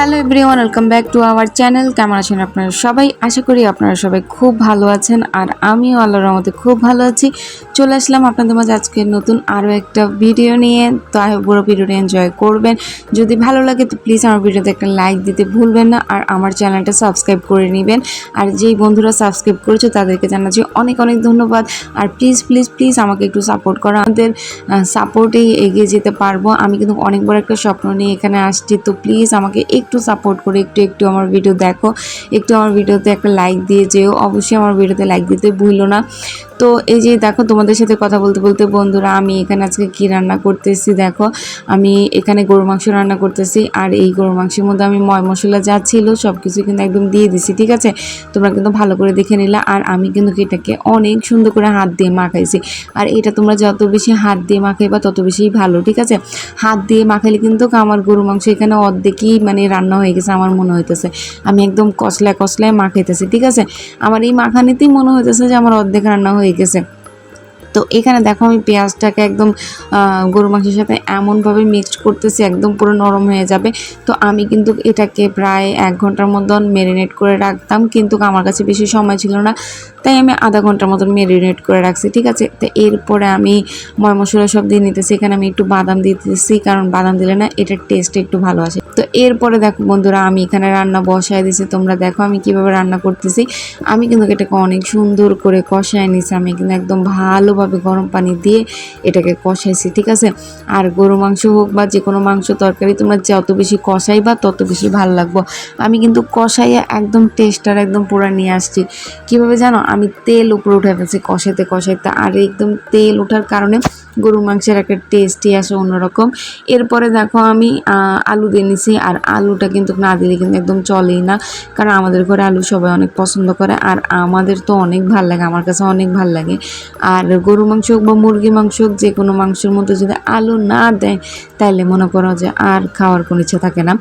Hello everyone, welcome back to our channel. কেমন আছেন আপনারা সবাই? আশা করি আপনারা সবাই খুব ভালো আছেন আর আমিও আল্লাহর রহমতে খুব ভালো আছি। চলে আসলাম আপনাদের মাঝে আজকে নতুন আরও একটা ভিডিও নিয়ে। তো আই পুরো ভিডিওটা এনজয় করবেন। যদি ভালো লাগে তো প্লিজ আমার ভিডিওতে একটা লাইক দিতে ভুলবেন না আর আমার চ্যানেলটা সাবস্ক্রাইব করে নেবেন। আর যেই বন্ধুরা সাবস্ক্রাইব করেছে তাদেরকে জানাচ্ছি অনেক অনেক ধন্যবাদ। আর প্লিজ প্লিজ প্লিজ আমাকে একটু সাপোর্ট করো। আমাদের সাপোর্টেই এগিয়ে যেতে পারব। আমি কিন্তু অনেক বড় একটা স্বপ্ন নিয়ে এখানে আসছি। তো প্লিজ আমাকে একটু সাপোর্ট করে, একটু একটু আমার ভিডিও দেখো, একটু আমার ভিডিওতে একটা লাইক দিয়ে যেও। অবশ্যই আমার ভিডিওতে লাইক দিতে ভুলো না। তো এই যে দেখো তোমাদের সাথে কথা বলতে বলতে বন্ধুরা, আমি এখানে আজকে কি রান্না করতেছি দেখো। আমি এখানে গরু মাংস রান্না করতেছি আর এই গরু মাংসের মধ্যে আমি ময় মশলা যা ছিল সব কিছু কিন্তু একদম দিয়ে দিছি, ঠিক আছে? তোমরা কিন্তু ভালো করে দেখে নিলা আর আমি কিন্তু এটাকে অনেক সুন্দর করে হাত দিয়ে মাখাইছি। আর এটা তোমরা যত বেশি হাত দিয়ে মাখাইবা তত বেশি ভালো, ঠিক আছে? হাত দিয়ে মাখাইলে কিন্তু আমার গরু মাংস এখানে অর্ধেকই মানে রান্না হয়ে গেছে আমার মনে হইতেছে। আমি একদম কষলায় কষলায় মাখাইতেছি, ঠিক আছে? আমার এই মাখানিতেই মনে হইতেছে যে আমার অর্ধেক রান্না হয়ে গেছে তো এখানে দেখো আমি পেঁয়াজটাকে একদম গরু মাংসের সাথে এমনভাবে মিক্সড করতেছি, একদম পুরো নরম হয়ে যাবে। তো আমি কিন্তু এটাকে প্রায় এক ঘণ্টার মতন মেরিনেট করে রাখতাম, কিন্তু আমার কাছে বেশি সময় ছিল না। তাই আমি আধা ঘণ্টার মতন মেরিনেট করে রাখছি, ঠিক আছে? তো এরপরে আমি ময় মশলা সব দিয়ে নিতেছি। এখানে আমি একটু বাদাম দিতেছি, কারণ বাদাম দিলে না এটার টেস্ট একটু ভালো আসে। তো এরপরে দেখো বন্ধুরা, আমি এখানে রান্না বসায় দিছি তোমরা দেখো আমি কীভাবে রান্না করতেছি। আমি কিন্তু এটাকে অনেক সুন্দর করে কষায় নিছি আমি কিন্তু একদম ভালোভাবে গরম পানি দিয়ে এটাকে কষাইছি, ঠিক আছে? আর গরু মাংস হোক বা যে কোনো মাংস তরকারি, তোমরা যত বেশি কষাইবা, তত বেশি ভালো লাগবো। আমি কিন্তু কষাইয়া একদম টেস্টার একদম পুরা নিয়ে আসছি। কীভাবে জানো? আমি তেল উপরে উঠে ফেলছি কষাইতে কষাইতে, আর একদম তেল ওঠার কারণে গরু মাংসের একটা টেস্টই আসে অন্যরকম। এরপরে দেখো আমি আলু দিয়ে নিছি আর আলুটা কিন্তু না দিলে কিন্তু একদম চলেই না। কারণ আমাদের ঘরে আলু সবাই অনেক পছন্দ করে আর আমাদের তো অনেক ভালো লাগে, আমার কাছে অনেক ভালো লাগে। আর গরু মাংস হোক বা মুরগি মাংস হোক, যে কোনো মাংসের মধ্যে যদি আলু না দেয়, তাইলে মনে করো যে আর খাওয়ার কোনো ইচ্ছা থাকে না।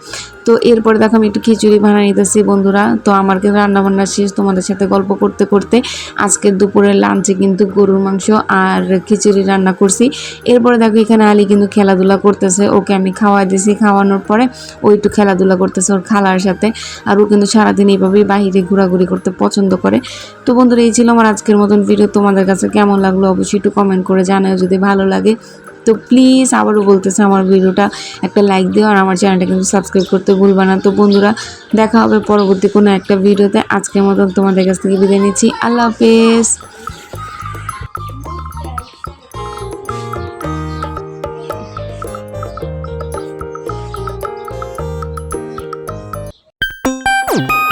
তো এরপরে দেখো আমি একটু খিচুড়ি বানিয়ে নিতেছি বন্ধুরা। তো আমার কিন্তু রান্নাবান্না শেষ, তোমাদের সাথে গল্প করতে করতে আজকের দুপুরের লাঞ্চে কিন্তু গরুর মাংস আর খিচুড়ি রান্না করছি। এরপরে দেখো এখানে আলী কিন্তু খেলাধুলা করতেছে, ওকে আমি খাওয়াই দিছি, খাওয়ানোর পরে ও একটু খেলাধুলা করতেছে ওর খালার সাথে। আর ও কিন্তু সারাদিন এইভাবেই বাইরে ঘোরাঘুরি করতে পছন্দ করে। তো বন্ধুরা, এই ছিল আমার আজকের মতন ভিডিও তোমাদের কাছে কেমন লাগল অবশ্যই একটু কমেন্ট করে জানাও যদি ভালো লাগে। তো প্লিজ আবারও বলতেছে আমার ভিডিওটা একটা লাইক দিও আর আমার চ্যানেলটা কিন্তু সাবস্ক্রাইব করতে ভুলবা না। তো বন্ধুরা, দেখা হবে পরবর্তী কোনো একটা ভিডিওতে আজকের মতন তোমাদের কাছ থেকে বিদায় নিচ্ছি। আল্লাহ হাফেজ। Woo!